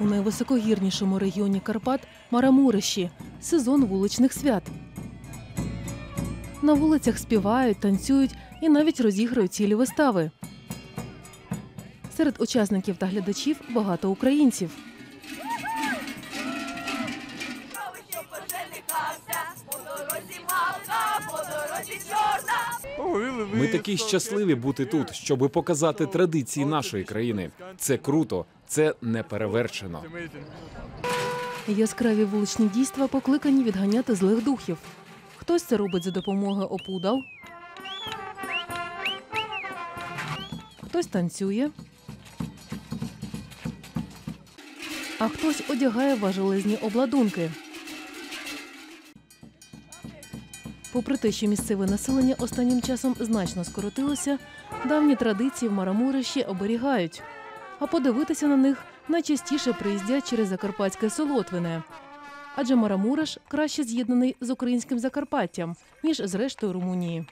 у найвисокогірнішому регіоні Карпат Марамурищі сезон вуличних свят. На вулицях співають, танцюють і навіть розіграють цілі вистави. Серед учасників та глядачів багато українців. Ми такі щасливі бути тут, щоб показати традиції нашої країни. Це круто, це не перевершено. Яскраві вуличні дійства покликані відганяти злих духів. Хтось це робить за допомогою опудал, хтось танцює, а хтось одягає важелезні обладунки. Попри те, що місцеве населення останнім часом значно скоротилося, давні традиції в Марамурищі оберігають. А подивитися на них найчастіше приїздять через Закарпатське Солотвине. Адже Марамуриш краще з'єднаний з українським Закарпаттям, ніж з рештою Румунії.